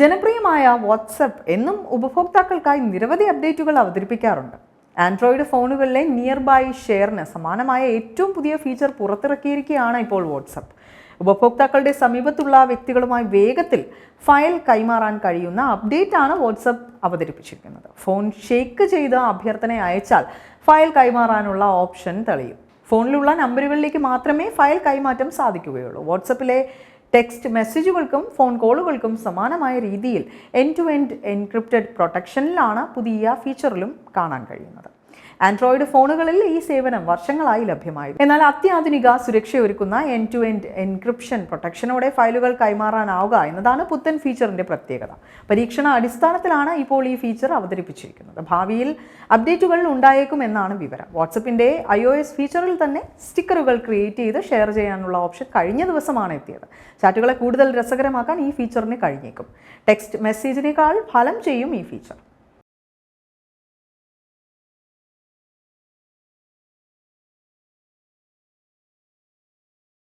ജനപ്രിയമായ വാട്സപ്പ് എന്നും ഉപഭോക്താക്കൾക്കായി നിരവധി അപ്ഡേറ്റുകൾ അവതരിപ്പിക്കാറുണ്ട്. ആൻഡ്രോയിഡ് ഫോണുകളിലെ നിയർ ബൈ ഷെയറിന് സമാനമായ ഏറ്റവും പുതിയ ഫീച്ചർ പുറത്തിറക്കിയിരിക്കുകയാണ് ഇപ്പോൾ വാട്സപ്പ് ഉപഭോക്താക്കളുടെ സമീപത്തുള്ള വ്യക്തികളുമായി വേഗത്തിൽ ഫയൽ കൈമാറാൻ കഴിയുന്ന അപ്ഡേറ്റ് ആണ് വാട്സപ്പ് അവതരിപ്പിച്ചിരിക്കുന്നത്. ഫോൺ ഷേക്ക് ചെയ്ത് അഭ്യർത്ഥന അയച്ചാൽ ഫയൽ കൈമാറാനുള്ള ഓപ്ഷൻ തെളിയും. ഫോണിലുള്ള നമ്പറുകളിലേക്ക് മാത്രമേ ഫയൽ കൈമാറ്റം സാധിക്കുകയുള്ളൂ. വാട്സപ്പിലെ ടെക്സ്റ്റ് മെസ്സേജുകൾക്കും ഫോൺ കോളുകൾക്കും സമാനമായ രീതിയിൽ എൻ ടു എൻഡ് എൻക്രിപ്റ്റഡ് പ്രൊട്ടക്ഷനിലാണ് പുതിയ ഫീച്ചറിലും കാണാൻ കഴിയുന്നത്. ആൻഡ്രോയിഡ് ഫോണുകളിൽ ഈ സേവനം വർഷങ്ങളായി ലഭ്യമായി എന്നാൽ അത്യാധുനിക സുരക്ഷയൊരുക്കുന്ന എൻ ടു എൻ എൻക്രിപ്ഷൻ പ്രൊട്ടക്ഷനോടെ ഫയലുകൾ കൈമാറാനാവുക എന്നതാണ് പുത്തൻ ഫീച്ചറിന്റെ പ്രത്യേകത. പരീക്ഷണ അടിസ്ഥാനത്തിലാണ് ഇപ്പോൾ ഈ ഫീച്ചർ അവതരിപ്പിച്ചിരിക്കുന്നത്. ഭാവിയിൽ അപ്ഡേറ്റുകൾ ഉണ്ടായേക്കും എന്നാണ് വിവരം. വാട്സപ്പിന്റെ ഐ ഒ എസ് ഫീച്ചറിൽ തന്നെ സ്റ്റിക്കറുകൾ ക്രിയേറ്റ് ചെയ്ത് ഷെയർ ചെയ്യാനുള്ള ഓപ്ഷൻ കഴിഞ്ഞ ദിവസമാണ് എത്തിയത്. ചാറ്റുകളെ കൂടുതൽ രസകരമാക്കാൻ ഈ ഫീച്ചറിന് കഴിഞ്ഞേക്കും. ടെക്സ്റ്റ് മെസ്സേജിനേക്കാൾ ഫലം ചെയ്യും ഈ ഫീച്ചർ